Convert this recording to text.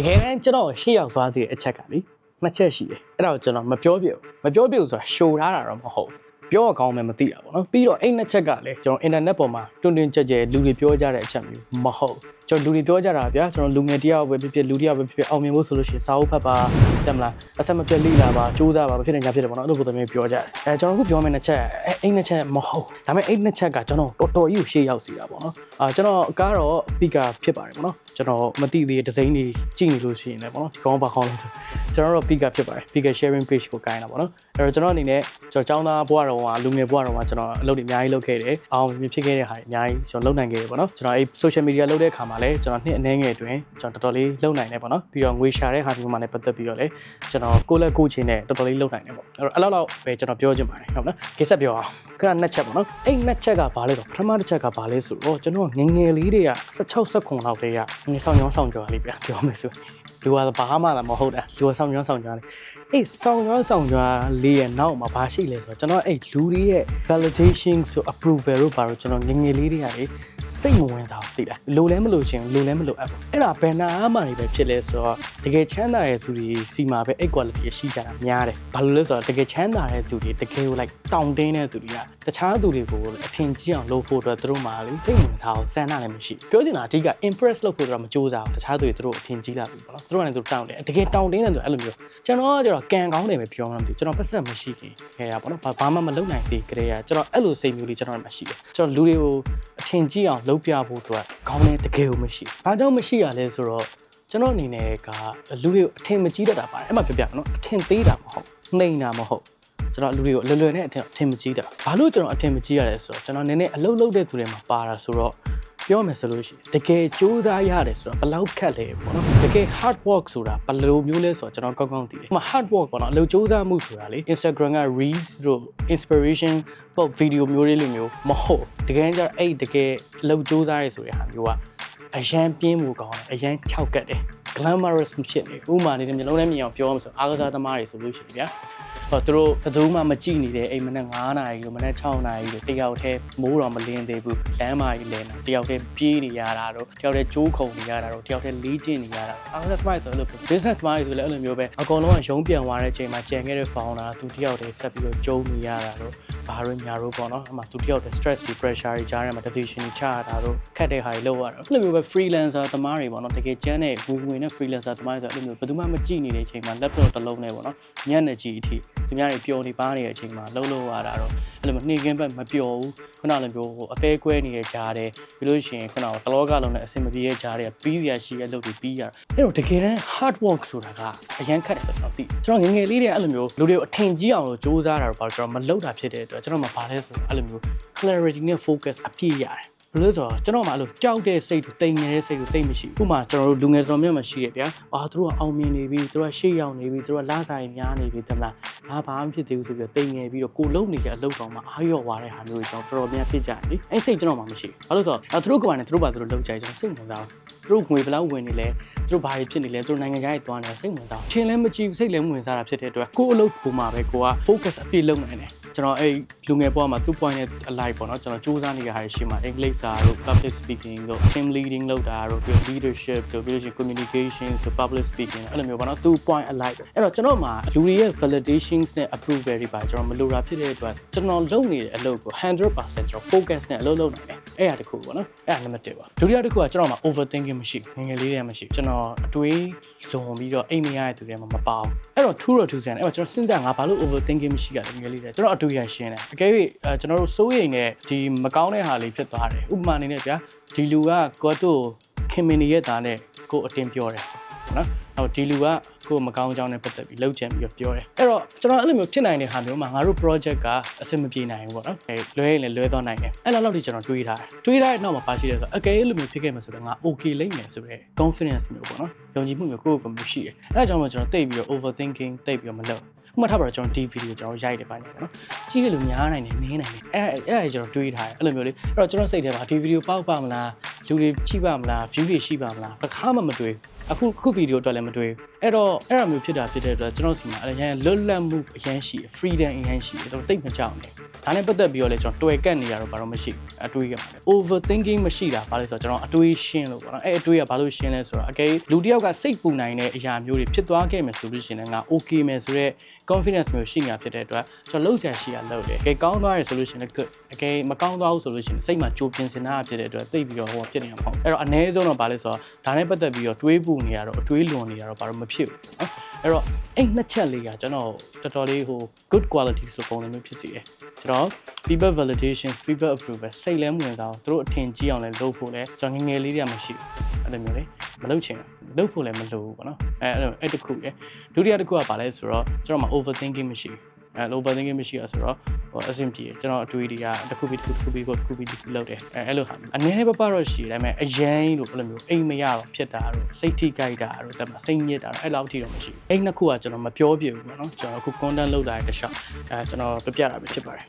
တကယ်တမ်းကျွန်တော်ရှေ့ရောက်သွားစေတဲ့အချက်ကလေနှစ်ချက်ရှိတယ်အဲ့ဒါကိုကျွန်တော်မပြောပြဘူးမပြောပြဘူးဆိုတာရှိုထားတာတော့မဟုတ်ဘူး ပြောရကောင်းမယ်မသိတာပေါ့နော်ပြီးတော့အဲ့နှစ်ချက်ကလည်းကျွန်တော်အင်တာနက်ပေါ်မှာတွင်တွင်ကြဲကြဲလူတွေပြောကြတဲ့အချက်မျိုးမဟုတ်ကျွန်တော်လူတွေပြောကြတာဗျာကျွန်တော်လူငယ်တယောက်ပဲဖြစ်ဖြစ်လူတယောက်ပဲဖြစ်ဖြစ်အောင်မြင်ဖို့ဆိုလို့ရှိရင်စာအုပ်ဖတ်ပါတက်မလားအဆက်မပြတ်လိလာပါစူးစမ်းပါမဖြစ်နေကြဖြစ်တယ်ပေါ့နော်အဲ့လိုပုံစံမျိုးပြောကြတယ်အဲကျွန်တော်အခုပြောမယ့်နှစ်ချက်အဲအဲ့နှစ်ချက်မဟုတ်ဒါပေမဲ့အဲ့နှစ်ချက်ကကျွန်တော်တော်တော်ကြီးကိုရှေ့ရောက်စီတာပေါ့နော်အာကျွန်တော်ကားတော့ပီကာဖြစ်ပါတယ်ပေါ့နော်ကျွန်တော်မသိသေးတဲ့ဒီဇိင်းတွေကြည့်နေလို့ရှိရင်လည်းပေါ့နော်ကောင်းပါကောင်းလို့ဆိုကျွန်တော်တော့ပီကာဖြစ်ပါတယ်ပီကာ sharing page ကိုကိုင်းတာပေါ့နော်အဲ့တော့ကျွန်တော်အနေနဲ့ကျွန်တော်ចောင်းသားဘွားတော်ကလူငယ်ဘွားတော်ကကျွန်တော်အလုပ်တွေအများကြီးလုပ်ခဲ့တယ်အောင်မြင်ဖြစ်ခဲ့တဲ့ဟာတွေအများကြီးကျွန်တော်လုပ်နိုင်ခဲ့တယ်ပေါ့နော်ကျွန်တော်အဲ့ social media လုပ်တဲ့အခါမှာလည်းကျွန်တော်နှစ်အနည်းငယ်အတွင်းကျွန်တော်တော်တော်လေးလုပ်နိုင်တယ်ပေါ့နော်ပြီးတော့ငွေရှာတဲ့ဟာဒီမှာလည်းပတ်သက်ပြီးတော့လည်းကျွန်တော်ကိုယ့်လက်ကိုယ့်ချင်းနဲ့တော်တော်လေးလုပ်နိုင်တယ်ပေါ့အဲ့တော့အဲ့လောက်တော့ပဲကျွန်တော်ပြောချင်ပါတယ်ဟုတ်နော်ကိစ္စပြောအောင်ခဏနှစ်ချက်ပေါ့နော်အဲ့နှစ်ချက်ကဘာလဲဆိုပထမတစ်ချက်ကဘာလဲဆိုတော့ကျွန်တော်ငငယ်လေးတွေက16 19လောက်တည်းကငယ်ဆောင်ရောင်းဆောင်ကြွားလေးပြပြောမယ်ဆိုလူကဘာမှလည်းမဟုတ်တာလူကဆောင်ရောင်းဆောင်ကြွားလေး အဲ့ဆောင်ရောင်းဆောင်ကြွားလေးရဲ့နောက်မှာဘာရှိလဲဆိုတော့ကျွန်တော်အဲ့လူတွေရဲ့ validation ဆို approval တို့ဘာလို့ကျွန်တော်ငငယ်လေးတွေကလေ စိတ်မဝင်စားဘူးသိလားလိုလဲမလို့ရှင်လိုလဲမလို့အပ်ဘူးအဲ့ဒါဘယ်နာမှနေပဲဖြစ်လဲဆိုတော့တကယ်ချမ်းသာတဲ့သူတွေစီမှာပဲ equality ရှိကြတာများတယ်ဘာလို့လဲဆိုတော့တကယ်ချမ်းသာတဲ့သူတွေတကယ်ကို like တောင်းတင်းတဲ့သူတွေကတခြားသူတွေကိုအထင်ကြီးအောင်လုပ်ဖို့အတွက်သူတို့မှလေစိတ်ဝင်စားအောင်စမ်းတာလည်းမရှိပြောချင်တာအဓိက impress လုပ်ဖို့တော့မကြိုးစားဘူးတခြားသူတွေသူတို့အထင်ကြီးလာပြီပေါ့နော်သူတို့ကလည်းသူတို့တောင်းတယ်တကယ်တောင်းတင်းတဲ့သူအဲ့လိုမျိုးကျွန်တော်ကကျတော့ကံကောင်းတယ်ပဲပြောမှမသိဘူးကျွန်တော်ပတ်သက်မရှိခင်ခဲရပေါ့နော်ဘာမှမလုပ်နိုင်သေးကြတဲ့ကကျွန်တော်အဲ့လိုစိတ်မျိုးလေးကျွန်တော်မှရှိတယ်ကျွန်တော်လူတွေကိုအထင်ကြီးအောင်လုပ်ပြဖို့အတွက်ကောင်းတဲ့တကယ်ကိုမရှိဘာကြောင့်မရှိရလဲဆိုတော့ကျွန်တော်အနေနဲ့ကလူတွေကိုအထင်မကြီးတတ်တာပါတယ်အဲ့မှာပြပြနော်အထင်သေးတာမဟုတ်နှိမ်တာမဟုတ်ကျွန်တော်လူတွေကိုလွယ်လွယ်နဲ့အထင်အထင်မကြီးတာဘာလို့ကျွန်တော်အထင်မကြီးရလဲဆိုတော့ကျွန်တော်နည်းနည်းအလုပ်လုပ်တဲ့သူတွေမှာပါတာဆိုတော့ ပြောမယ်ဆိုလို့ရှိရင်တကယ်ကြိုးစားရတယ်ဆိုတော့ဘယ်လောက်ခက်လဲပေါ့နော်တကယ် hard work ဆိုတာဘယ်လိုမျိုးလဲဆိုတော့ကျွန်တော်ကောင်းကောင်းသိတယ်။ဥပမာ hard work ပေါ့နော်အလုပ်ကြိုးစားမှုဆိုတာလေ Instagram က reels တို့ inspiration ပေါ့ video မျိုးလေးလိုမျိုးမဟုတ်တကယ်ကြတော့အဲ့တကယ်အလုပ်ကြိုးစားရဲဆိုတဲ့ဟာမျိုးကအရန်ပြင်းမှုကောင်းတယ်အရန်ခြောက်ကတ်တယ် glamorous မဖြစ်နေဥပမာနေတယ်မျိုးလုံးနဲ့မြင်အောင်ပြောမှဆိုအားကစားသမားတွေဆိုလို့ရှိရင်ဗျာ ဟောသူတို့ဘယ်သူမှမကြည့်နေတဲ့အိမ်မနက်9နာရီလို့မနက်6နာရီလို့တယောက်တည်းမိုးတော်မလင်းသေးဘူးလမ်းမကြီးလဲနေတယောက်တည်းပြေးနေရတာတော့တယောက်တည်းကြိုးခုန်နေရတာတော့တယောက်တည်းလေးကျင့်နေရတာအားကစားသမားတွေဆိုလို့ business သမားတွေဆိုလည်းအဲ့လိုမျိုးပဲအကောင်လုံးကရုံးပြန်သွားတဲ့အချိန်မှာကြံခဲ့တဲ့ founder သူတယောက်တည်းဆက်ပြီးတော့ကျုံနေရတာတော့ ဘာလို့ညာလို့ပေါ့နော်အမှသူတယောက်တည်း stress တွေ pressure တွေကြားထဲမှာ decision တွေချရတာတော့ခက်တဲ့ဟာတွေလုပ်ရတာအဲ့လိုမျိုးပဲ freelancer သမားတွေပေါ့နော်တကယ်ကျန်းတဲ့ဝင်ဝင်နဲ့ freelancer သမားတွေဆိုအဲ့လိုမျိုးဘယ်သူမှမကြည့်နေတဲ့အချိန်မှာ laptop တစ်လုံးနဲ့ပေါ့နော်ညနေကြီးအထိသူများတွေပျော်နေပါနေတဲ့အချိန်မှာလှုပ်လှုပ်ရတာတော့အဲ့လိုမျိုးနှိမ့်ကင်းဘက်မပျော်ဘူးခုနလိုမျိုးဟိုအသေးကွဲနေတဲ့ကြားတဲ့ပြီးလို့ရှိရင်ခုနကတလောကလုံးနဲ့အဆင်မပြေတဲ့ကြားတဲ့ပြီးရရှိရဲ့လုပ်တွေပြီးရတာအဲ့တော့တကယ်တမ်း hard work ဆိုတာကအရန်ခက်တယ်ဆိုတော့သိကျွန်တော်ငငယ်လေးတွေအဲ့လိုမျိုးလူတွေကိုအထင်ကြီးအောင်လို့စူးစမ်းတာတော့ဘာလို့ကျွန်တော်မလုပ်တာဖြစ်တဲ့အတွက်ကျွန်တော်မှဘာလဲဆိုတော့အဲ့လိုမျိုး clarity နဲ့ focus အပြည့်ရတယ်ဘယ်လိုလဲဆိုတော့ကျွန်တော်မှအဲ့လိုကြောက်တဲ့စိတ်တွေတိမ်နေတဲ့စိတ်တွေတိတ်မရှိဘူးဥပမာကျွန်တော်တို့လူငယ်တော်များမရှိရဗျာအာသူတို့ကအောင်မြင်နေပြီသူတို့ကရှေ့ရောက်နေပြီသူတို့ကလာဆိုင်များနေပြီတမလားဘာဘာမှဖြစ်သေးဘူးဆိုပြီးတော့တိမ်ငယ်ပြီးတော့ကိုလုံနေတဲ့အလုပ်တော်မှာအာရော့သွားတဲ့ဟာမျိုးတွေကျွန်တော်တော်တော်များဖြစ်ကြတယ်လေအဲ့စိတ်ကျွန်တော်မှမရှိဘူးဘာလို့ဆိုတော့အဲသူတို့ကမှလည်းသူတို့ဘာသူတို့လုပ်ကြတယ်ကျွန်တော်စိတ်ဝင်စားဘူးသူတို့ငွေဘယ်လောက်ဝင်နေလဲသူတို့ဘာတွေဖြစ်နေလဲသူတို့နိုင်ငံခြားရေးသွားနေစိတ်ဝင်စားချင်းလည်းမကြည့်ဘူးစိတ်လည်းမဝင်စားတာဖြစ်တဲ့အတွက်ကိုယ့်အလုပ်ပုံမှာပဲကိုက focus အပြည့်လုပ်နိုင်တယ် ကျွန်တော်အဲ့လူငယ်ဘဝမှာသူ့ point ရဲ့ alive ပေါ့နော်ကျွန်တော်စူးစမ်းနေတဲ့ဟာတွေရှိမှာအင်္ဂလိပ်စာတို့ public speaking တို့ team leading လုပ်တာတို့ပြီး leadership တို့ပြီးလို့ရှိရင် communication ဆို public speaking အဲ့လိုမျိုးပေါ့နော်သူ point alive ပဲအဲ့တော့ကျွန်တော်မှာလူတွေရဲ့ validations နဲ့ approval တွေပါကျွန်တော်မလိုတာဖြစ်တဲ့အတွက်ကျွန်တော်လုပ်နေတဲ့အလုပ်ကို100%ကျွန်တော် focus နဲ့အလုပ်လုပ်နိုင်တယ် အဲ့ဒါတခုပေါ့နော်အဲ့ဒါနံပါတ်1ပါဒုတိယတစ်ခုကကျွန်တော်မှာ overthinking မရှိဘူးငယ်ငယ်လေးတည်းမရှိဘူးကျွန်တော်အတွေးလွန်ပြီးတော့အိမ်မရတဲ့သူတွေမှာမပါဘူးအဲ့တော့ true တော့ true ဆန်တယ်အဲ့တော့ကျွန်တော်စဉ်းစားငါဘာလို့ overthinking မရှိရလဲငယ်လေးတည်းကျွန်တော်အတွေးရရှင်းတယ်အကယ်၍အဲကျွန်တော်တို့စိုးရိမ်တဲ့ဒီမကောင်းတဲ့ဟာလေးဖြစ်သွားတယ်ဥပမာအနေနဲ့ဗျာဒီလူကကိုယ့်တို့ခင်မင်ရဲ့သားနဲ့ကိုယ်အတင်းပြောတယ် နော်တော့ဒီလူကကိုယ်မကောင်းကြောင်းနဲ့ပတ်သက်ပြီးလှုပ်ချင်ပြီးတော့ပြောတယ်အဲ့တော့ကျွန်တော်အဲ့လိုမျိုးဖြစ်နိုင်တဲ့ဟာမျိုးမှာငါတို့ project ကအဆင်မပြေနိုင်ဘူးပေါ့နော်အဲလွဲရင်လည်းလွဲသွားနိုင်တယ်အဲ့လောက်လောက်ထိကျွန်တော်တွေးထားတယ်တွေးထားတဲ့နောက်မှာပါရှိတယ်ဆိုတော့အကယ်လို့မျိုးဖြစ်ခဲ့မှာဆိုတော့ငါ okay လိမ့်မယ်ဆိုတော့ confidence မျိုးပေါ့နော်ယုံကြည်မှုမျိုးကိုယ့်ကိုယ်ကိုမျိုးရှိတယ်အဲ့ဒါကြောင့်မို့ကျွန်တော်တိတ်ပြီးတော့ overthinking တိတ်ပြီးတော့မလုပ်ဥပမာထားပါတော့ကျွန်တော်ဒီဗီဒီယိုကျွန်တော်ရိုက်တယ်ပိုင်းတယ်နော်ကြည့်ရလို့များနိုင်တယ်နင်းနိုင်တယ်အဲ့အဲ့အဲ့ကျွန်တော်တွေးထားတယ်အဲ့လိုမျိုးလေးအဲ့တော့ကျွန်တော်စိတ်ထဲမှာဒီဗီဒီယိုပေါက်ပါမလားလူတွေကြည့်ပါမလား view တွေရှိပါမလားတစ်ခါမှမတွေး အခုခုဗီဒီယိုအတွက်လည်းမတွေ့ဘူးအဲ့တော့အဲ့လိုမျိုးဖြစ်တာဖြစ်တဲ့အတွက်ကျွန်တော်စီမှာအရင်လွတ်လပ်မှုအရင်ရှိ freedom အရင်ရှိတယ်ကျွန်တော်တိတ်မကြောက်နဲ့ဒါနဲ့ပတ်သက်ပြီးတော့လည်းကျွန်တော်တွေ့ကတ်နေရတော့ဘာလို့မရှိဘူးအတွေးရပါတယ် overthinking မရှိတာဘာလို့ဆိုတော့ကျွန်တော်အတွေးရှင်းလို့ပေါ့နော်အဲ့အတွေးကဘာလို့ရှင်းလဲဆိုတော့အကယ်လူတစ်ယောက်ကစိတ်ပူနိုင်တဲ့အရာမျိုးတွေဖြစ်သွားခဲ့မယ်ဆိုလို့ရှိရင်လည်းငါ okay မယ်ဆိုတော့ confidence မျိုးရှိနေတာဖြစ်တဲ့အတွက်ကျွန်တော်လှုပ်ရှားရှိရလှုပ်တယ်။အကယ်ကောင်းသွားရဆိုလို့ရှိရင်လည်း good ။အကယ်မကောင်းသွားဘူးဆိုလို့ရှိရင်စိတ်မှာကြိုပြင်စင်တာဖြစ်တဲ့အတွက်သိပြီးတော့ဟိုဖြစ်နေတာမဟုတ်ဘူး။အဲ့တော့အ ਨੇ ဆုံးတော့ဗာလဲဆိုတော့ဒါနဲ့ပတ်သက်ပြီးတော့တွေးပူနေရတော့အတွေးလွန်နေရတော့ဘာလို့မဖြစ်ဘူးနော်။အဲ့တော့အဲ့နှစ်ချက်လေးကကျွန်တော်တော်တော်လေးဟို good quality ဆိုပုံစံမျိုးဖြစ်စီတယ်။ကျွန်တော် people validation people approval စိတ်လဲမဝင်စားအောင်သူတို့အထင်ကြီးအောင်လဲလုပ်ဖို့လဲကျွန်တော်ငယ်ငယ်လေးတွေကမရှိဘူး။အဲ့လိုမျိုးလေမလုပ်ချင်ဘူးလုပ်ဖို့လည်းမလိုဘူးပေါ့နော်အဲအဲ့လိုအဲ့တစ်ခုရယ်ဒုတိယတစ်ခုကဘာလဲဆိုတော့ကျွန်တော်မှာ overthinking မရှိဘူး အဲ overthinking မရှိရဆိုတော့ဟိုအဆင်ပြေကျွန်တော်အတွေးတွေကတစ်ခုပြီးတစ်ခုတစ်ခုပြီးတစ်ခုပြီးတစ်ခုလုပ်တယ်အဲအဲ့လိုဟာအနည်းနဲ့ပပတော့ရှိတယ်ဒါပေမဲ့အရင်လို့အဲ့လိုမျိုးအိမ်မရတော့ဖြစ်တာတော့စိတ်ထိကြိုက်တာတော့ဒါပေမဲ့စိတ်ညစ်တာတော့အဲ့လောက်ထိတော့မရှိဘူးအဲ့နှစ်ခုကကျွန်တော်မပြောပြဘူးပေါ့နော်ကျွန်တော်အခု content လုပ်တာတဲ့တခြားအဲကျွန်တော်ပြပြတာပဲဖြစ်ပါတယ်ဒါ